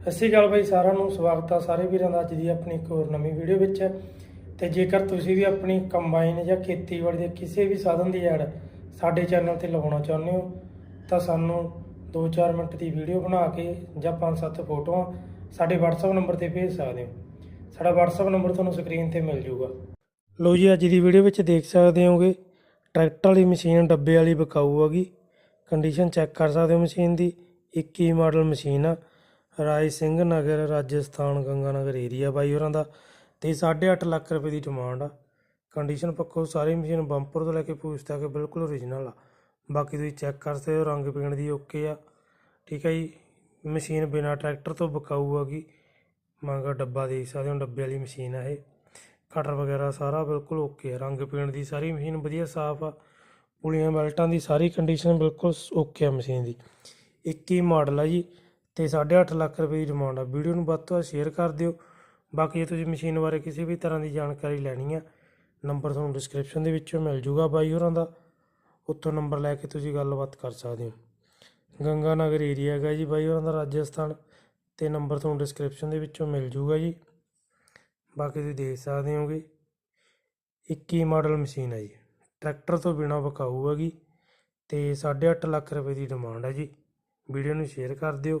ਸਤਿ ਸ਼੍ਰੀ ਅਕਾਲ ਬਾਈ, ਸਾਰਿਆਂ ਨੂੰ ਸਵਾਗਤ ਆ ਸਾਰੇ ਵੀਰਾਂ ਦਾ ਅੱਜ ਦੀ ਆਪਣੀ ਇੱਕ ਹੋਰ ਨਵੀਂ ਵੀਡੀਓ ਵਿੱਚ। ਤੇ ਜੇਕਰ ਤੁਸੀਂ ਵੀ ਆਪਣੀ ਕੰਬਾਈਨ ਜਾਂ ਖੇਤੀਬਾੜੀ ਦੇ ਕਿਸੇ ਵੀ ਸਾਧਨ ਦੀ ਐਡ ਸਾਡੇ ਚੈਨਲ ਤੇ ਲਗਾਉਣਾ ਚਾਹੁੰਦੇ ਹੋ, ਤਾਂ ਸਾਨੂੰ 2-4 ਮਿੰਟ ਦੀ ਵੀਡੀਓ ਬਣਾ ਕੇ ਜਾਂ 5-7 ਫੋਟੋਆਂ ਸਾਡੇ WhatsApp ਨੰਬਰ ਤੇ ਭੇਜ ਸਕਦੇ ਹੋ। ਸਾਡਾ WhatsApp ਨੰਬਰ ਤੁਹਾਨੂੰ ਸਕਰੀਨ ਤੇ ਮਿਲ ਜਾਊਗਾ। ਲੋ ਜੀ, ਅੱਜ ਦੀ ਵੀਡੀਓ ਵਿੱਚ ਦੇਖ ਸਕਦੇ ਹੋਗੇ, ਟਰੈਕਟਰ ਵਾਲੀ ਮਸ਼ੀਨ ਡੱਬੇ ਵਾਲੀ ਵਿਕਾਊ ਹੈਗੀ ਕੰਡੀਸ਼ਨ ਚੈੱਕ ਕਰ ਸਕਦੇ ਹੋ ਮਸ਼ੀਨ ਦੀ 21 ਮਾਡਲ ਮਸ਼ੀਨ ਆ। ਰਾਏ ਸਿੰਘ ਨਗਰ, ਰਾਜਸਥਾਨ ਗੰਗਾਨਗਰ ਏਰੀਆ ਬਾਈ ਹੋਰਾਂ ਦਾ ਤੇ 8.5 ਲੱਖ ਰੁਪਏ ਦੀ ਡਿਮਾਂਡ ਆ। ਕੰਡੀਸ਼ਨ ਪੱਖੋਂ ਸਾਰੀ ਮਸ਼ੀਨ ਬੰਪਰ ਤੋਂ ਲੈ ਕੇ ਪੂਛ ਤੱਕ ਬਿਲਕੁਲ ਓਰੀਜਨਲ ਆ। ਬਾਕੀ ਤੁਸੀਂ ਚੈੱਕ ਕਰ ਸਕਦੇ ਹੋ, ਰੰਗ ਪੇਂਟ ਦੀ ਓਕੇ ਆ। ਠੀਕ ਹੈ ਜੀ। ਮਸ਼ੀਨ ਬਿਨਾ ਟਰੈਕਟਰ ਤੋਂ ਬਕਾਊ ਵਿਕਾਊ ਹੈਗੀ ਮਗਰ ਡੱਬਾ ਦੇਖ ਸਕਦੇ ਹੋ, ਡੱਬੇ ਵਾਲੀ ਮਸ਼ੀਨ ਆ ਇਹ। ਕਟਰ ਵਗੈਰਾ ਸਾਰਾ ਬਿਲਕੁਲ ਓਕੇ ਆ। ਰੰਗ ਪੇਂਟ ਦੀ ਸਾਰੀ ਮਸ਼ੀਨ ਵਧੀਆ ਸਾਫ਼ ਆ। ਪੁਲੀਆਂ ਬੈਲਟਾਂ ਦੀ ਸਾਰੀ ਕੰਡੀਸ਼ਨ ਬਿਲਕੁਲ ਓਕੇ ਆ ਮਸ਼ੀਨ ਦੀ। 21 ਮਾਡਲ ਆ ਜੀ। ਤੇ 8.5 ਲੱਖ ਰੁਪਏ ਦੀ ਡਿਮਾਂਡ ਆ। ਵੀਡੀਓ ਨੂੰ ਵੱਧ ਤੋਂ ਵੱਧ ਸ਼ੇਅਰ ਕਰ ਦਿਓ। ਬਾਕੀ ਜੇ ਤੁਸੀਂ ਮਸ਼ੀਨ ਬਾਰੇ ਕਿਸੇ ਵੀ ਤਰ੍ਹਾਂ ਦੀ ਜਾਣਕਾਰੀ ਲੈਣੀ ਆ ਨੰਬਰ ਤੁਹਾਨੂੰ ਡਿਸਕ੍ਰਿਪਸ਼ਨ ਦੇ ਵਿੱਚੋਂ ਮਿਲ ਜੂਗਾ ਬਾਈ ਹੋਰਾਂ ਦਾ। ਉੱਥੋਂ ਨੰਬਰ ਲੈ ਕੇ ਤੁਸੀਂ ਗੱਲਬਾਤ ਕਰ ਸਕਦੇ ਹੋ। ਗੰਗਾ ਨਗਰ ਏਰੀਆ ਹੈਗਾ ਜੀ ਬਾਈ ਹੋਰਾਂ ਦਾ ਰਾਜਸਥਾਨ, ਤੇ ਨੰਬਰ ਤੁਹਾਨੂੰ ਡਿਸਕ੍ਰਿਪਸ਼ਨ ਦੇ ਵਿੱਚੋਂ ਮਿਲ ਜੂਗਾ ਜੀ। ਬਾਕੀ ਤੁਸੀਂ ਦੇਖ ਸਕਦੇ ਹੋਗੇ 21 ਮਾਡਲ ਮਸ਼ੀਨ ਹੈ ਜੀ। ਟਰੈਕਟਰ ਤੋਂ ਬਿਨਾ ਵਿਕਾਊ ਹੈਗੀ, ਤੇ 8.5 ਲੱਖ ਰੁਪਏ ਦੀ ਡਿਮਾਂਡ ਹੈ ਜੀ। ਵੀਡੀਓ ਨੂੰ ਸ਼ੇਅਰ ਕਰ ਦਿਓ।